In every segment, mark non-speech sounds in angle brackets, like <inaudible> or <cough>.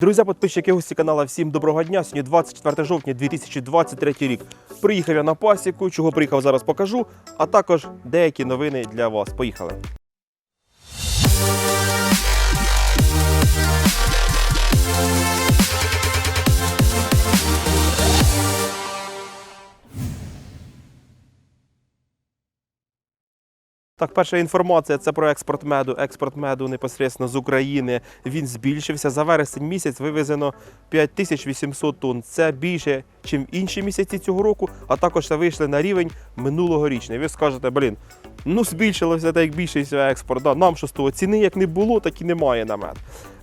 Друзі, підписчики гості канала, всім доброго дня. Сьогодні 24 жовтня 2023 рік. Приїхав я на пасіку, чого приїхав зараз покажу, а також деякі новини для вас. Поїхали. Так, перша інформація це про експорт меду. Експорт меду непосередньо з України він збільшився. За вересень місяць вивезено 5800 тонн. Це більше, ніж інші місяці цього року, а також це вийшли на рівень минулогорічний. Ви скажете, блін, ну збільшилося так як більшийся експорт. Да, нам що з того ціни як не було, так і немає на мед.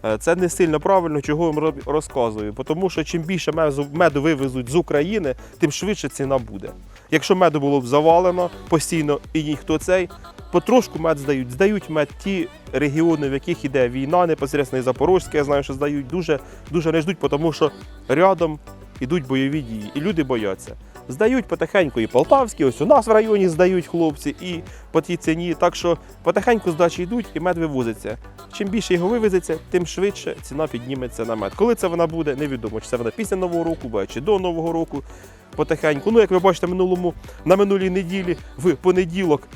Е, Це не сильно правильно, чого я вам розказую. Тому що чим більше меду вивезуть з України, тим швидше ціна буде. Якщо меду було б завалено постійно і ніхто цей, потрошку мед здають. Здають мед ті регіони, в яких іде війна, непосередньо і Запорозька, я знаю, що здають. Дуже, дуже не ждуть, тому що рядом ідуть бойові дії, і люди бояться. Здають потихеньку і полтавські, ось у нас в районі здають хлопці, і по тій ціні. Так що потихеньку здачі йдуть і мед вивозиться. Чим більше його вивезеться, тим швидше ціна підніметься на мед. Коли це вона буде, невідомо. Чи це вона після Нового року, чи до Нового року. Потихеньку. Ну, як ви бачите, минулому, на минулій неділі в понеділок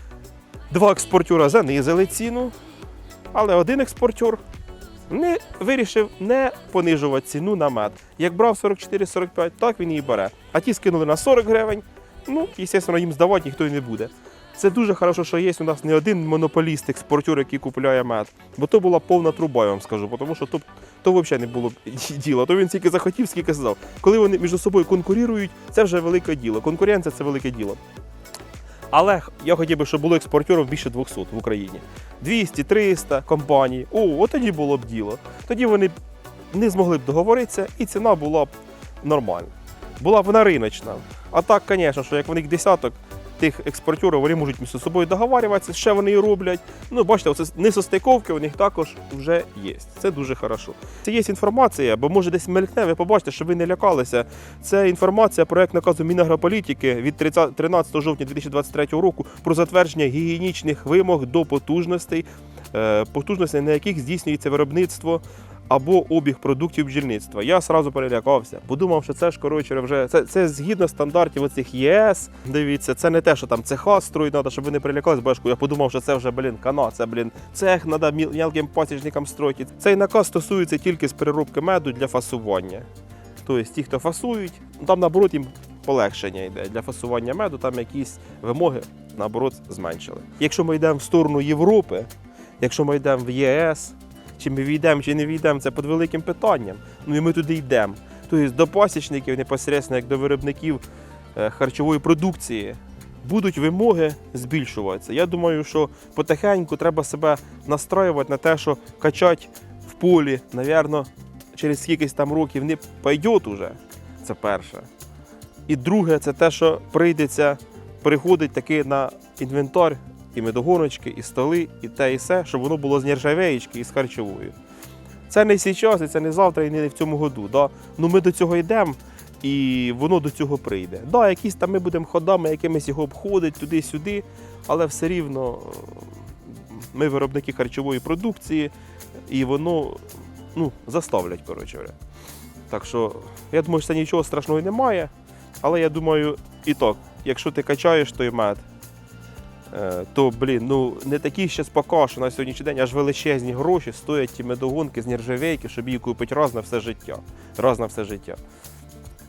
два експортера занизили ціну, але один експортер не вирішив не понижувати ціну на мед. Як брав 44-45, так він її бере. А ті скинули на 40 гривень. Ну, звісно, їм здавати ніхто і не буде. Це дуже хорошо, що є у нас не один монополіст, експортер, який купує мед. Бо то була повна труба, я вам скажу, тому що то, то взагалі не було <laughs> діла. То він тільки захотів, скільки сказав. Коли вони між собою конкурують, це вже велике діло. Конкуренція це велике діло. Але я хотів би, щоб було експортерів більше 200 в Україні. 200, 300 компаній. О, от тоді було б діло. Тоді вони не змогли б договоритися, і ціна була б нормальна. Була б вона риночна. А так, звісно, що як в них десяток тих експортерів, вони можуть між собою договарюватися, ще вони і роблять. Ну, бачите, оце несостиковки у них також вже є. Це дуже хорошо. Це є інформація, бо може десь мелькне, ви побачите, щоб ви не лякалися. Це інформація проект наказу Мінагрополітики від 30 13 жовтня 2023 року про затвердження гігієнічних вимог до потужностей, е, потужностей, на яких здійснюється виробництво. Або обіг продуктів бджільництва. Я сразу перелякався. Подумав, що це ж коротше вже це, це згідно стандартів оцих ЄС. Дивіться, це не те, що там цеха строїть, треба, щоб ви не перелякались. Башку. Я подумав, що це вже блін кана, це блін цех треба мілким пасічникам строїти. Цей наказ стосується тільки з переробки меду для фасування. Тобто ті, хто фасують, там наоборот їм полегшення йде. Для фасування меду там якісь вимоги наоборот зменшили. Якщо ми йдемо в сторону Європи, якщо ми йдемо в ЄС, чи ми війдемо, чи не війдемо, це під великим питанням. Ну і ми туди йдемо. Тобто до пасічників, непосередньо як до виробників е, харчової продукції, будуть вимоги збільшуватися. Я думаю, що потихеньку треба себе настраювати на те, що качати в полі, навірно, через скількись там років не пойде уже. Це перше. І друге, це те, що прийдеться переходить таки на інвентар і медогоночки, і столи, і те, і все, щоб воно було з нержавеєчки і з харчовою. Це не зараз, і це не завтра, і не в цьому году. Да? Ну ми до цього йдемо, і воно до цього прийде. Да, якісь там ми будемо ходами, якимись його обходити туди-сюди, але все рівно ми виробники харчової продукції, і воно ну, заставлять, коротше. Так що, я думаю, що це нічого страшного немає. Але я думаю, і так, якщо ти качаєш той мед, то, блін, ну не такі ще спока, що на сьогоднішній день аж величезні гроші стоять ті медогонки з нержавейки, щоб її купити раз на все життя. Раз на все життя.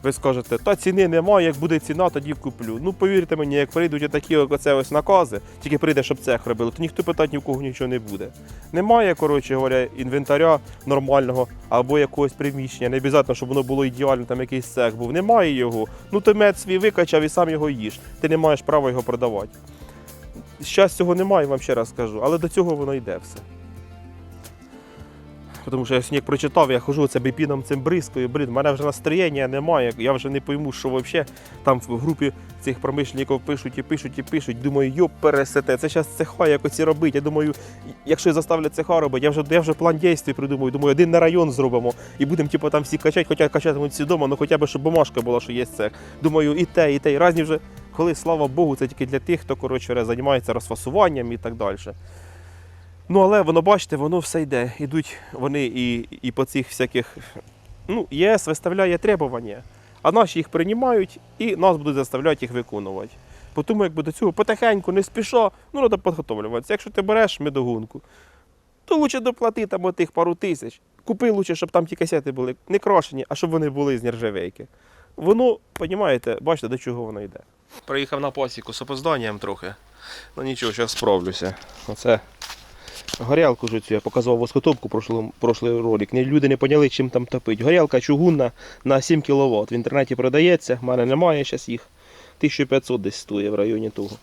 Ви скажете, та ціни немає, як буде ціна, тоді куплю. Ну повірте мені, як прийдуть такі оце ось накази, тільки прийде, щоб цех робили, то ніхто питати ні в кого нічого не буде. Немає, коротше говоря, інвентаря нормального або якогось приміщення. Не обов'язково, щоб воно було ідеально, там якийсь цех був. Немає його. Ну ти мед свій викачав і сам його їш. Ти не маєш права його продавати. Зараз цього немає, вам ще раз скажу, але до цього воно йде все. Тому що я як прочитав, я хожу це біпіном цим бризкою, блін, мене вже настроєння немає, я вже не пойму, що взагалі там в групі цих промишленників пишуть і пишуть і пишуть. Думаю, йоп, пересете, це зараз цеха як оці робить. Я думаю, якщо заставлять цеха робити, я вже, я вже план дій придумаю. Думаю, один на район зробимо і будемо типу, там всі качати, хоча качатимуть всі вдома, ну хоча б щоб бумажка була, що є цех. Думаю, і те, і те, і разні вже, коли, слава Богу, це тільки для тих, хто коротше займається розфасуванням і так далі. Ну, але воно, бачите, воно все йде. Ідуть вони і, і по цих всяких Ну, ЄС виставляє требування, а наші їх приймають і нас будуть заставляти їх виконувати. Тому якби до цього потихеньку, не спіша, ну треба підготовлюватися. Якщо ти береш медогонку, то лучше доплати там отих пару тисяч. Купи лучше, щоб там ті касети були не крашені, а щоб вони були з нержавейки. Воно, розумієте, бачите, до чого воно йде. Приїхав на пасіку з опозданням трохи. Ну нічого, зараз справлюся. Оце горілку ж цю я показував воскотопку прошлий, прошлий ролик. Люди не поняли, чим там топить. Горілка чугунна на 7 кВт. В інтернеті продається, в мене немає зараз їх. 1500 десь стоїть в районі того.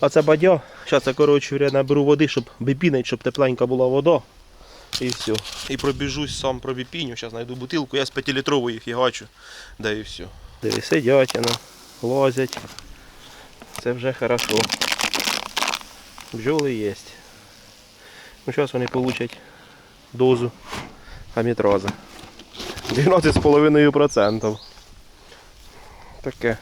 А це бадя. Зараз я коротше наберу води, щоб біпінить, щоб тепленька була вода. І все. І пробіжусь сам пробіпіню. Зараз знайду бутилку, я з 5-літрової їх фігачу. Да і все. Диви, сидять, лозять. Це вже хорошо. Бджоли є. Ну, зараз вони получать дозу амітраза. 12,5%. Таке.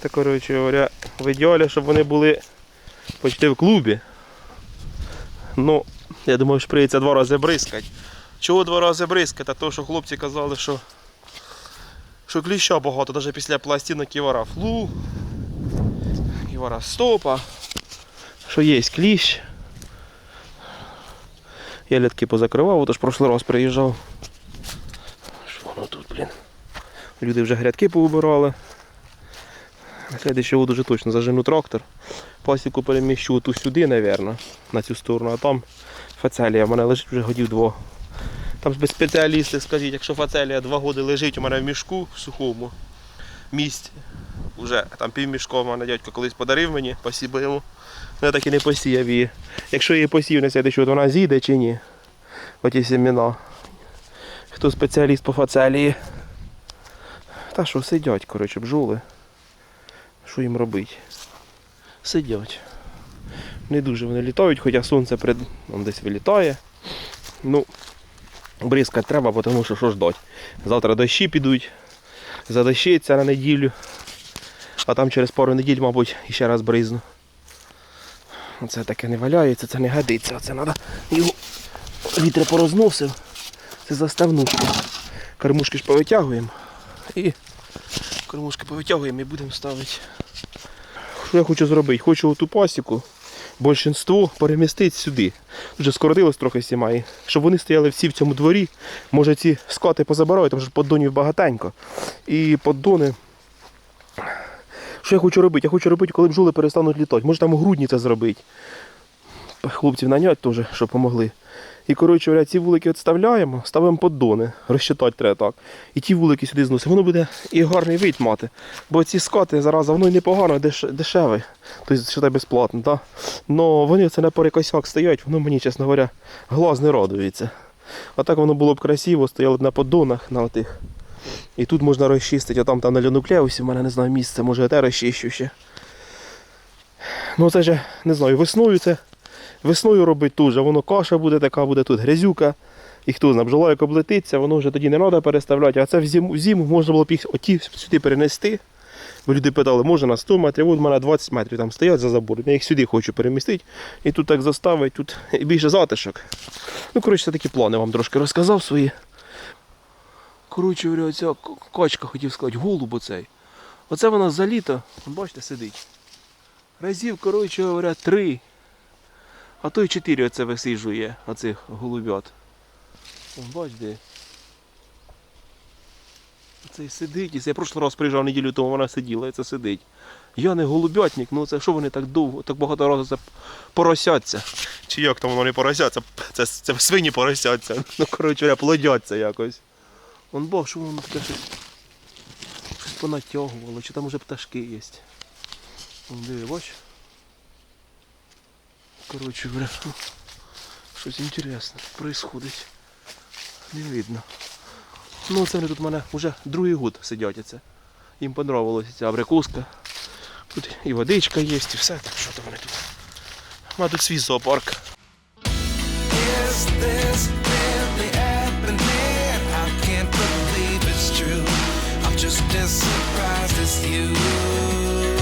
Та, коротше говоря, в ідеалі, щоб вони були почти в клубі. Ну, я думаю, що прийдеться два рази бризкати. Чого два рази бризкати? А то, що хлопці казали, що, що кліща багато, навіть після пластинок Івара флу, Івара стопа, що є кліщ. Я літки позакривав, отож прошлий раз приїжджав. Що воно тут, блін? Люди вже грядки поубирали. На слідчий год уже точно зажену трактор. Пасіку переміщу ту сюди, мабуть, на цю сторону, а там фацелія в мене лежить вже годів два. Там спеціалісти скажіть, якщо фацелія два роки лежить у мене в мішку в сухому місці, вже там півмішка мене дядько колись подарив мені, спасибо йому. Ну, Я так і не посіяв її. Якщо її посів на слідчий год, вона зійде чи ні? Оті семена. Хто спеціаліст по фацелії? Та що, сидять, коротше, бджоли. Що їм робити? Сидять. Не дуже вони літають, хоча сонце перед... Вон десь вилітає. Ну, бризкати треба, тому що що ждать. Завтра дощі підуть, задощиться на неділю, а там через пару неділь, мабуть, ще раз бризну. Це таке не валяється, це не годиться. Це треба його вітер порозносив. Це заставнушки. Кормушки ж повитягуємо і кормушки повитягуємо і будемо ставити. Що я хочу зробити? Хочу ту пасіку, більшинство перемістити сюди. Вже скоротилось трохи сіма, і щоб вони стояли всі в цьому дворі. Може ці скоти позабирають, тому що поддонів багатенько. І поддони. Що я хочу робити? Я хочу робити, коли бджоли перестануть літати. Може там у грудні це зробити. Хлопців нанять теж, щоб помогли. І коротше, говоря, ці вулики відставляємо, ставимо поддони, розчитати треба так. І ті вулики сюди зносимо. Воно буде і гарний вид мати. Бо ці скати зараз воно непогано, деш, дешеве. Тобто считай безплатно, так? Но вони це на перекосяк стоять, воно мені, чесно говоря, глаз не радується. А так воно було б красиво, стояло б на поддонах на отих. І тут можна розчистити, а там, там на лянуклеусі, в мене не знаю місце, може я те розчищу ще. Ну це ж, не знаю, весною це Весною робить теж, воно каша буде така, буде тут грязюка. І хто знає, бджола як облетиться, воно вже тоді не треба переставляти, а це в зиму, в зиму можна було б їх оті сюди перенести. Бо люди питали, може на 100 метрів, от в мене 20 метрів там стоять за забором. Я їх сюди хочу перемістити і тут так заставити, тут більше затишок. Ну, коротше, такі плани вам трошки розказав свої. Коротше, говорю, оця качка хотів сказати, голуб оцей. Оце вона за літо, бачите, сидить. Разів, коротше говоря, три. А то й чотири оце висиджує, оцих голубят. Вон, Бач де. Оцей сидить. Я прошлий раз приїжджав неділю тому, вона сиділа і це сидить. Я не голубятник, ну це що вони так довго, так багато разів це поросяться. Чи як там воно не поросяться? Це, це свині поросяться. Ну, коротше, плодяться якось. Вон бог, що воно таке щось. Щось понатягувало, чи там уже пташки є. Диви, бач. Говоря, ну, щось інтересне происходить. Не видно. Ну це вони тут в мене вже другий год сидять оце. Їм понравилася ця абрикоска. Тут і водичка є, і все, так що то вони тут. Тут свій зоопарк. Just as surprised as you.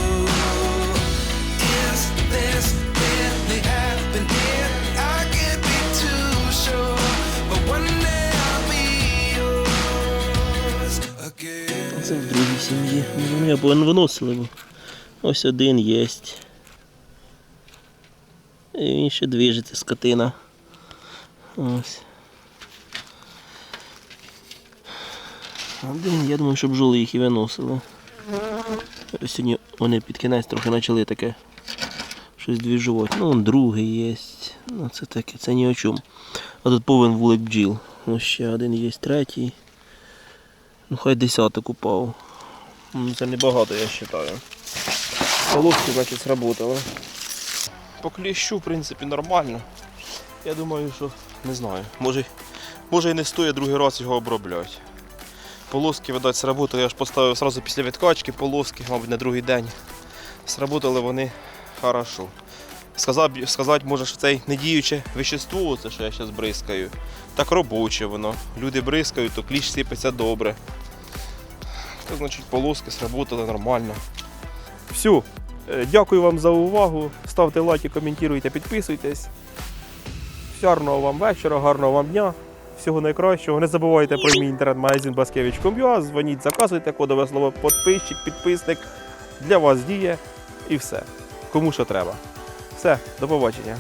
Сім'ї. Вони або виносили. бо Ось один є. І він ще движеться, скотина. Ось. Один, я думаю, що бджоли їх і виносили. Ось Сьогодні вони під кінець трохи почали таке щось двіжувати. Ну, другий є. Ну, це таке, це ні о чому. А тут повен вулик бджіл. Ну, ще один є, третій. Ну, хай десяток упав. Це небагато, я вважаю. Полоски, значить, сработали. По кліщу, в принципі, нормально. Я думаю, що не знаю. Може, може і не стоїть другий раз його обробляти. Полоски, видать, сработали. Я ж поставив одразу після відкачки полоски, мабуть, на другий день. Сработали вони хорошо. Сказати, сказати може, що це недіюче вещество, це що я зараз бризкаю. Так робоче воно. Люди бризкають, то кліщ сипеться добре. То, значить, полоски сработали нормально. Все. Дякую вам за увагу. Ставте лайки, коментуйте, підписуйтесь. Гарного вам вечора, гарного вам дня. Всього найкращого. Не забувайте про мій інтернет-магазин Баскевич.com.ua. Дзвоніть, заказуйте кодове слово подписчик, підписник. Для вас діє і все. Кому що треба. Все, до побачення.